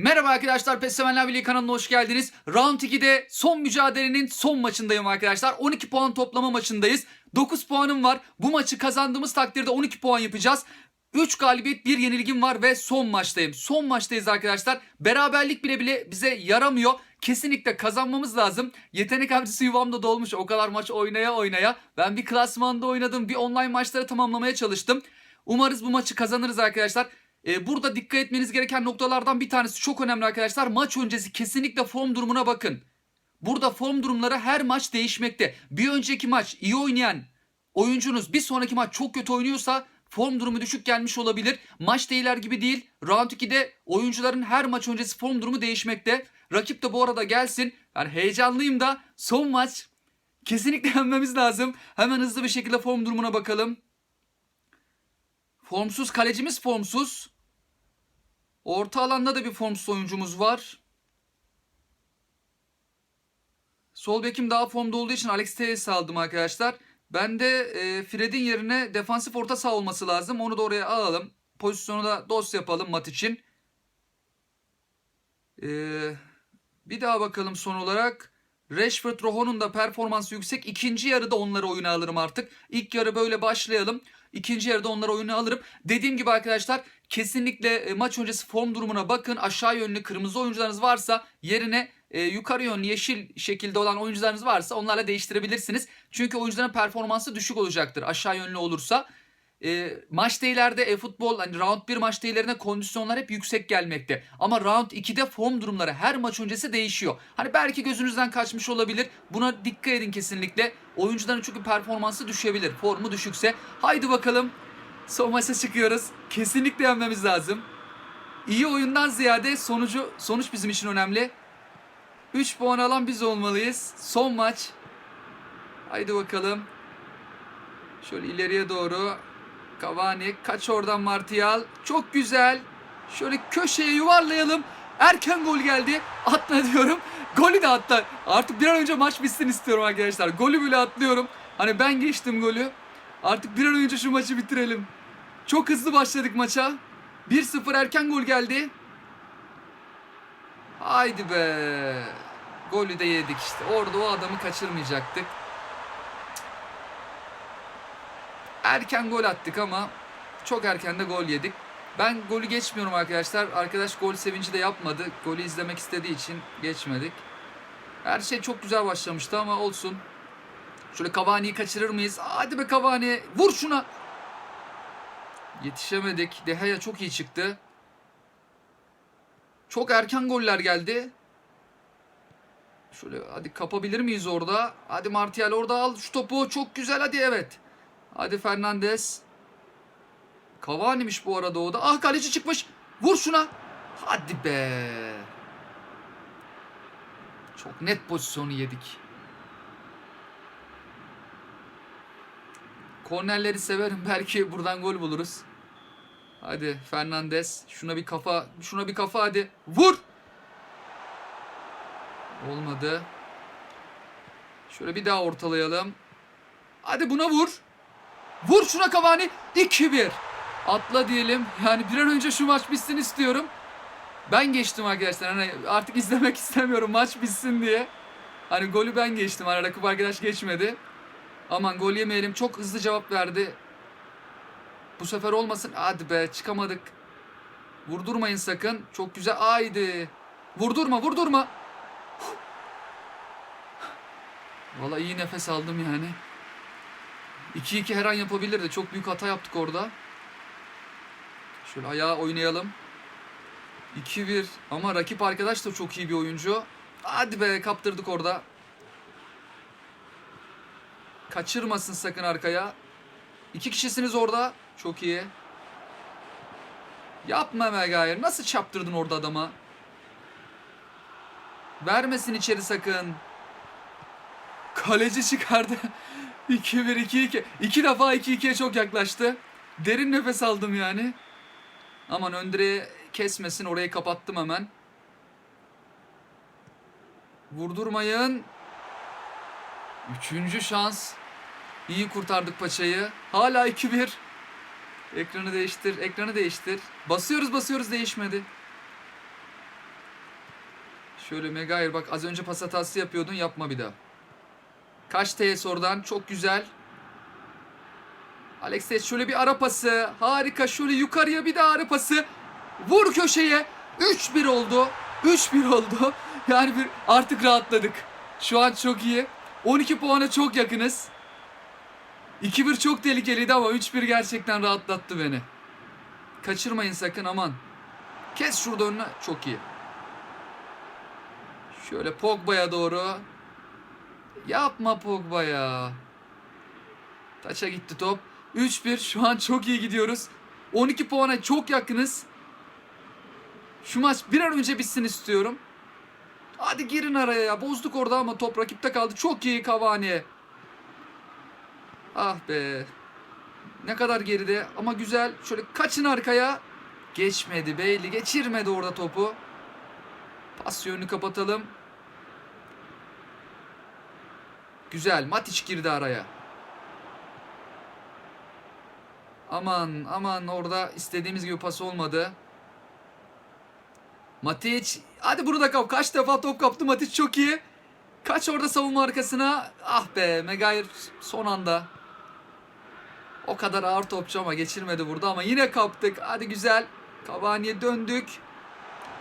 Merhaba arkadaşlar PES Sevenler Birliği kanalına hoş geldiniz. Round 2'de son mücadelenin son maçındayım arkadaşlar. 12 puan toplama maçındayız. 9 puanım var. Bu maçı kazandığımız takdirde 12 puan yapacağız. 3 galibiyet 1 yenilgim var ve son maçtayım. Son maçtayız arkadaşlar. Beraberlik bile bile bize yaramıyor. Kesinlikle kazanmamız lazım. Yetenek avcısı yuvamda dolmuş. O kadar maç oynaya oynaya. Ben bir klasmanda oynadım. Bir online maçları tamamlamaya çalıştım. Umarız bu maçı kazanırız arkadaşlar. Ee, burada dikkat etmeniz gereken noktalardan bir tanesi çok önemli arkadaşlar. Maç öncesi kesinlikle form durumuna bakın. Burada form durumları her maç değişmekte. Bir önceki maç iyi oynayan oyuncunuz bir sonraki maç çok kötü oynuyorsa form durumu düşük gelmiş olabilir. Maç değiller gibi değil. Round 2'de oyuncuların her maç öncesi form durumu değişmekte. Rakip de bu arada gelsin. Yani heyecanlıyım da son maç kesinlikle yenmemiz lazım. Hemen hızlı bir şekilde form durumuna bakalım. Formsuz kalecimiz formsuz. Orta alanda da bir formsuz oyuncumuz var. Sol bekim daha formda olduğu için Alex Telles aldım arkadaşlar. Ben de e, Fred'in yerine defansif orta saha olması lazım. Onu da oraya alalım. Pozisyonu da dos yapalım mat için. E, bir daha bakalım son olarak. Rashford Roho'nun da performansı yüksek. İkinci yarıda onları oyuna alırım artık. İlk yarı böyle başlayalım. İkinci yarıda onları oyuna alırım. Dediğim gibi arkadaşlar kesinlikle e, maç öncesi form durumuna bakın. Aşağı yönlü kırmızı oyuncularınız varsa yerine e, yukarı yönlü yeşil şekilde olan oyuncularınız varsa onlarla değiştirebilirsiniz. Çünkü oyuncuların performansı düşük olacaktır aşağı yönlü olursa. E, maç değillerde e-futbol hani round 1 maç değillerine kondisyonlar hep yüksek gelmekte. Ama round 2'de form durumları her maç öncesi değişiyor. Hani belki gözünüzden kaçmış olabilir. Buna dikkat edin kesinlikle. Oyuncuların çünkü performansı düşebilir. Formu düşükse. Haydi bakalım. Son maça çıkıyoruz. Kesinlikle yenmemiz lazım. İyi oyundan ziyade sonucu sonuç bizim için önemli. 3 puan alan biz olmalıyız. Son maç. Haydi bakalım. Şöyle ileriye doğru. Cavani kaç oradan Martial. Çok güzel. Şöyle köşeye yuvarlayalım. Erken gol geldi. Atla diyorum. Golü de atla. Artık bir an önce maç bitsin istiyorum arkadaşlar. Golü bile atlıyorum. Hani ben geçtim golü. Artık bir an önce şu maçı bitirelim. Çok hızlı başladık maça. 1-0 erken gol geldi. Haydi be. Golü de yedik işte. Orada o adamı kaçırmayacaktık. Erken gol attık ama çok erken de gol yedik. Ben golü geçmiyorum arkadaşlar. Arkadaş gol sevinci de yapmadı. Golü izlemek istediği için geçmedik. Her şey çok güzel başlamıştı ama olsun. Şöyle Cavani'yi kaçırır mıyız? Hadi be Cavani. Vur şuna. Yetişemedik. De Gea çok iyi çıktı. Çok erken goller geldi. Şöyle hadi kapabilir miyiz orada? Hadi Martial orada al şu topu. Çok güzel hadi evet. Hadi Fernandez. Cavani'miş bu arada o da. Ah kaleci çıkmış. Vur şuna. Hadi be. Çok net pozisyonu yedik. Kornerleri severim. Belki buradan gol buluruz. Hadi Fernandez. Şuna bir kafa. Şuna bir kafa hadi. Vur. Olmadı. Şöyle bir daha ortalayalım. Hadi buna vur. Vur şuna Cavani. 2-1. Atla diyelim. Yani bir an önce şu maç bitsin istiyorum. Ben geçtim arkadaşlar. Hani artık izlemek istemiyorum maç bitsin diye. Hani golü ben geçtim. Hani rakip arkadaş geçmedi. Aman gol yemeyelim. Çok hızlı cevap verdi. Bu sefer olmasın. Hadi be çıkamadık. Vurdurmayın sakın. Çok güzel. Haydi. Vurdurma vurdurma. Valla iyi nefes aldım yani. 2-2 her an yapabilirdi. Çok büyük hata yaptık orada. Şöyle ayağa oynayalım. 2-1 ama rakip arkadaş da çok iyi bir oyuncu. Hadi be kaptırdık orada. Kaçırmasın sakın arkaya. İki kişisiniz orada. Çok iyi. Yapma Megayer. Nasıl çaptırdın orada adama? Vermesin içeri sakın. Kaleci çıkardı. 2-1 2-2. İki defa 2-2'ye çok yaklaştı. Derin nefes aldım yani. Aman Öndre'ye kesmesin. Orayı kapattım hemen. Vurdurmayın. Üçüncü şans. İyi kurtardık paçayı. Hala 2-1. Ekranı değiştir. Ekranı değiştir. Basıyoruz basıyoruz değişmedi. Şöyle Megair bak az önce pas hatası yapıyordun yapma bir daha. Kaç TS oradan çok güzel. Alex Telles şöyle bir ara pası. Harika şöyle yukarıya bir daha ara pası. Vur köşeye. 3-1 oldu. 3-1 oldu. Yani bir artık rahatladık. Şu an çok iyi. 12 puana çok yakınız. 2-1 çok tehlikeliydi ama 3-1 gerçekten rahatlattı beni. Kaçırmayın sakın aman. Kes şurada önüne. Çok iyi. Şöyle Pogba'ya doğru. Yapma Pogba ya. Taça gitti top. 3-1 şu an çok iyi gidiyoruz. 12 puana çok yakınız. Şu maç bir an önce bitsin istiyorum. Hadi girin araya ya. Bozduk orada ama top rakipte kaldı. Çok iyi Cavani. Ah be. Ne kadar geride ama güzel. Şöyle kaçın arkaya. Geçmedi Beyli. Geçirmedi orada topu. Pas yönünü kapatalım. Güzel. Matic girdi araya. Aman aman orada istediğimiz gibi pas olmadı. Matic hadi burada kap. Kaç defa top kaptı Matic çok iyi. Kaç orada savunma arkasına. Ah be Megair son anda. O kadar ağır topçu ama geçirmedi burada ama yine kaptık. Hadi güzel. Cavani'ye döndük.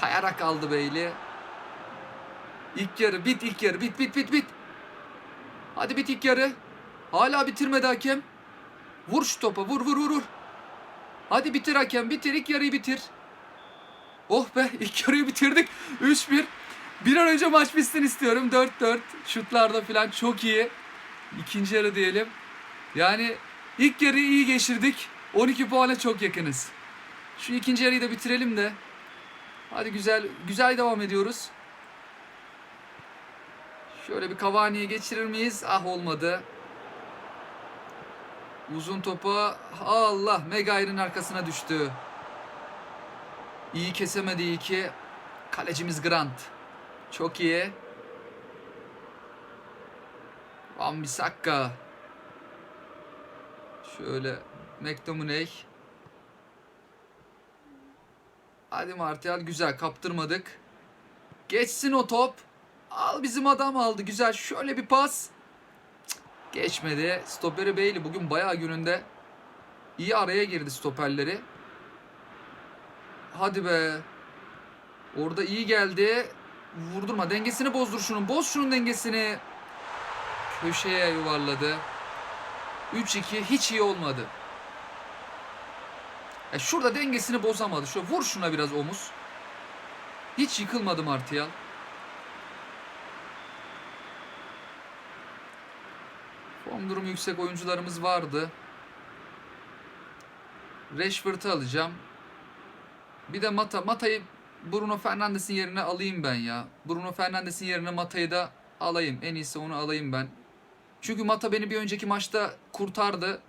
Kayarak aldı Beyli. İlk yarı bit ilk yarı bit bit bit bit. Hadi bit ilk yarı. Hala bitirmedi hakem. Vur şu topa vur vur vur vur. Hadi bitir hakem bitir ilk yarıyı bitir. Oh be ilk yarıyı bitirdik. 3-1. Bir an önce maç bitsin istiyorum. 4-4. Şutlarda falan çok iyi. İkinci yarı diyelim. Yani ilk yarıyı iyi geçirdik. 12 puana çok yakınız. Şu ikinci yarıyı da bitirelim de. Hadi güzel güzel devam ediyoruz. Şöyle bir Cavani'yi geçirir miyiz? Ah olmadı. Uzun topa Allah Megair'in arkasına düştü. İyi kesemedi iyi ki. Kalecimiz Grant. Çok iyi. Van Bissaka. Şöyle McTominay. Hadi Martial güzel kaptırmadık. Geçsin o top. Al bizim adam aldı güzel. Şöyle bir pas. Geçmedi. Stoperi Bailey bugün bayağı gününde iyi araya girdi stoperleri. Hadi be. Orada iyi geldi. Vurdurma. Dengesini bozdur şunun. Boz şunun dengesini. Köşeye yuvarladı. 3-2 hiç iyi olmadı. Ya şurada dengesini bozamadı. Şöyle vur şuna biraz omuz. Hiç yıkılmadı Martial. Form durumu yüksek oyuncularımız vardı. Rashford'u alacağım. Bir de Mata. Mata'yı Bruno Fernandes'in yerine alayım ben ya. Bruno Fernandes'in yerine Mata'yı da alayım. En iyisi onu alayım ben. Çünkü Mata beni bir önceki maçta kurtardı.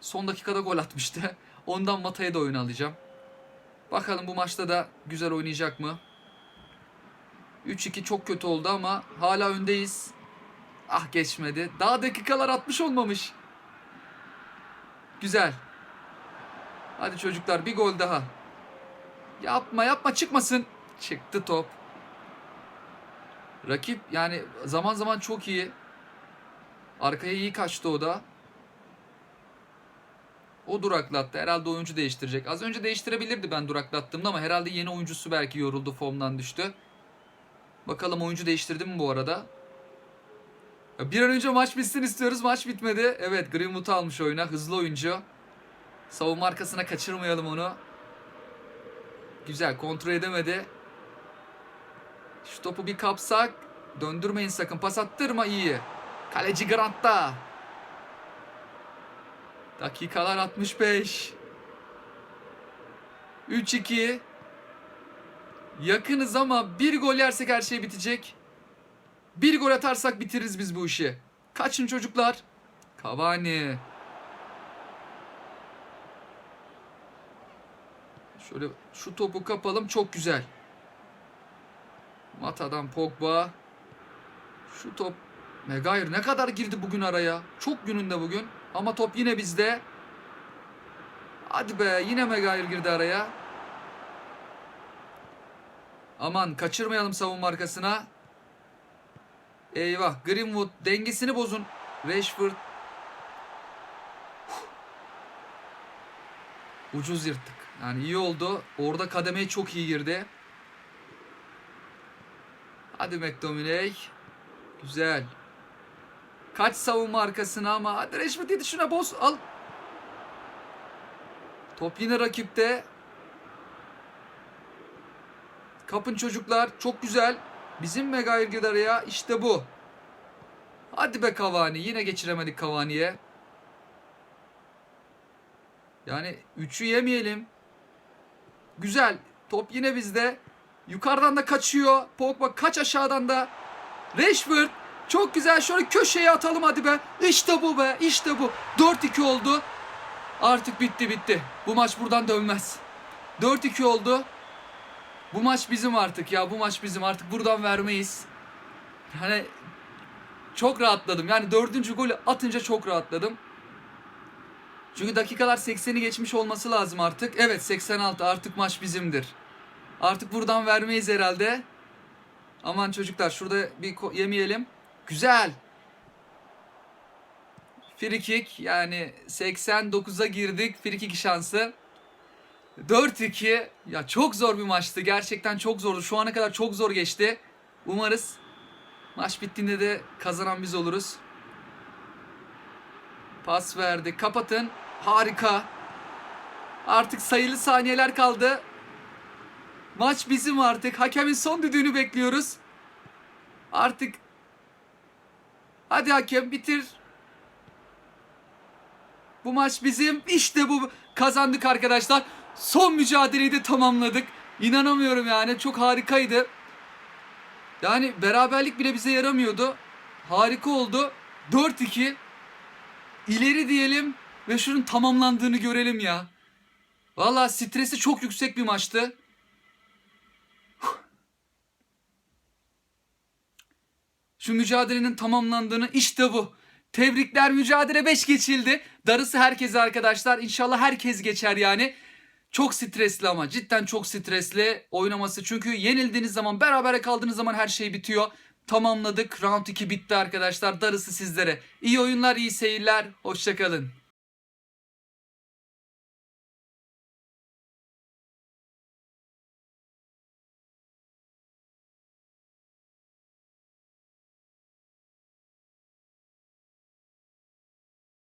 Son dakikada gol atmıştı. Ondan Mata'yı da oyuna alacağım. Bakalım bu maçta da güzel oynayacak mı? 3-2 çok kötü oldu ama hala öndeyiz. Ah geçmedi. Daha dakikalar 60 olmamış. Güzel. Hadi çocuklar bir gol daha. Yapma yapma çıkmasın. Çıktı top. Rakip yani zaman zaman çok iyi. Arkaya iyi kaçtı o da. O duraklattı. Herhalde oyuncu değiştirecek. Az önce değiştirebilirdi ben duraklattığımda ama herhalde yeni oyuncusu belki yoruldu formdan düştü. Bakalım oyuncu değiştirdi mi bu arada? Bir an önce maç bitsin istiyoruz. Maç bitmedi. Evet Greenwood'u almış oyuna. Hızlı oyuncu. Savunma arkasına kaçırmayalım onu. Güzel kontrol edemedi. Şu topu bir kapsak. Döndürmeyin sakın. Pas attırma iyi. Kaleci Grant'ta. Dakikalar 65. 3-2. Yakınız ama bir gol yersek her şey bitecek. Bir gol atarsak bitiririz biz bu işi. Kaçın çocuklar. Cavani. Şöyle şu topu kapalım. Çok güzel. Mata'dan Pogba. Şu top. Megair ne kadar girdi bugün araya. Çok gününde bugün. Ama top yine bizde. Hadi be yine Megair girdi araya. Aman kaçırmayalım savunma arkasına. Eyvah Greenwood dengesini bozun. Rashford. Ucuz yırttık. Yani iyi oldu. Orada kademeye çok iyi girdi. Hadi McTominay. Güzel. Kaç savunma arkasına ama hadi Rashford yedi şuna boz al. Top yine rakipte. Kapın çocuklar çok güzel. Bizim Megair gider ya işte bu. Hadi be Cavani yine geçiremedik Cavani'ye. Yani 3'ü yemeyelim. Güzel. Top yine bizde. Yukarıdan da kaçıyor. Pogba kaç aşağıdan da. Rashford çok güzel. Şöyle köşeye atalım hadi be. İşte bu be. İşte bu. 4-2 oldu. Artık bitti bitti. Bu maç buradan dönmez. 4-2 oldu. Bu maç bizim artık ya. Bu maç bizim artık buradan vermeyiz. Hani çok rahatladım. Yani dördüncü golü atınca çok rahatladım. Çünkü dakikalar 80'i geçmiş olması lazım artık. Evet 86 artık maç bizimdir. Artık buradan vermeyiz herhalde. Aman çocuklar şurada bir yemeyelim. Güzel. Free kick yani 89'a girdik free kick şansı. 4-2 ya çok zor bir maçtı. Gerçekten çok zordu. Şu ana kadar çok zor geçti. Umarız maç bittiğinde de kazanan biz oluruz. Pas verdi. Kapatın. Harika. Artık sayılı saniyeler kaldı. Maç bizim artık. Hakemin son düdüğünü bekliyoruz. Artık Hadi hakem bitir. Bu maç bizim. İşte bu. Kazandık arkadaşlar. Son mücadeleyi de tamamladık. İnanamıyorum yani. Çok harikaydı. Yani beraberlik bile bize yaramıyordu. Harika oldu. 4-2. İleri diyelim ve şunun tamamlandığını görelim ya. Valla stresi çok yüksek bir maçtı. Şu mücadelenin tamamlandığını işte bu. Tebrikler mücadele 5 geçildi. Darısı herkese arkadaşlar. İnşallah herkes geçer yani. Çok stresli ama cidden çok stresli oynaması. Çünkü yenildiğiniz zaman berabere kaldığınız zaman her şey bitiyor. Tamamladık. Round 2 bitti arkadaşlar. Darısı sizlere. İyi oyunlar, iyi seyirler. Hoşçakalın.